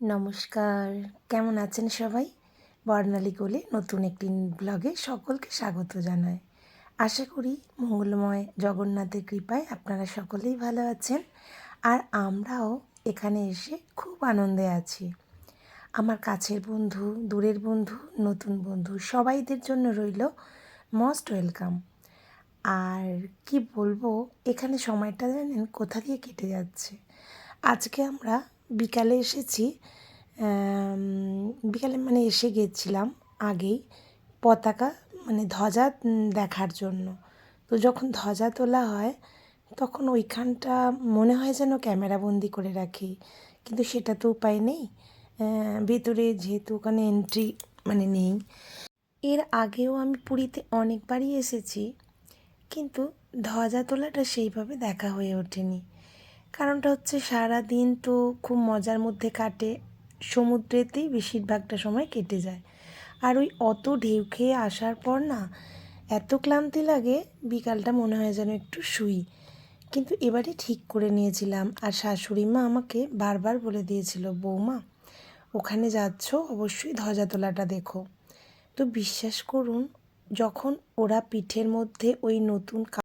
নমস্কার। কেমন আছেন সবাই? বর্ণালী কোলে নতুন একটি ব্লগে সকলকে স্বাগত জানায় আশা করি মঙ্গলময় জগন্নাথের কৃপায় আপনারা সকলেই ভালো আছেন আর আমরাও এখানে এসে খুব আনন্দে আছি। আমার কাছের বন্ধু, দূরের বন্ধু, নতুন বন্ধু সবাইদের জন্য রইল মোস্ট ওয়েলকাম। আর কি বলব, এখানে সময়টা জানেন কোথা দিয়ে কেটে যাচ্ছে। আজকে আমরা বিকালে এসেছি বিকালে মানে এসে গেছিলাম আগেই পতাকা মানে ধ্বজা দেখার জন্য। তো যখন ধ্বজা তোলা হয়, তখন ওইখানটা মনে হয় যেন ক্যামেরা বন্দি করে রাখি, কিন্তু সেটা তো উপায় নেই। ভেতরে যেহেতু ওখানে এন্ট্রি মানে নেই। এর আগেও আমি পুরীতে অনেকবারই এসেছি, কিন্তু ধ্বজা তোলাটা সেইভাবে দেখা হয়ে ওঠেনি। কারণটা হচ্ছে সারা দিন তো খুব মজার মধ্যে কাটে, সমুদ্রেতেই বেশিরভাগটা সময় কেটে যায়। আর ওই অত ঢেউ খেয়ে আসার পর না, এত ক্লান্তি লাগে, বিকালটা মনে হয় যেন একটু শুই। কিন্তু এবারে ঠিক করে নিয়েছিলাম, আর শাশুড়ি মা আমাকে বারবার বলে দিয়েছিল, বৌমা, ওখানে যাচ্ছ, অবশ্যই ধ্বজা তোলাটা দেখো। তো বিশ্বাস করুন, যখন ওরা পিঠের মধ্যে ওই নতুন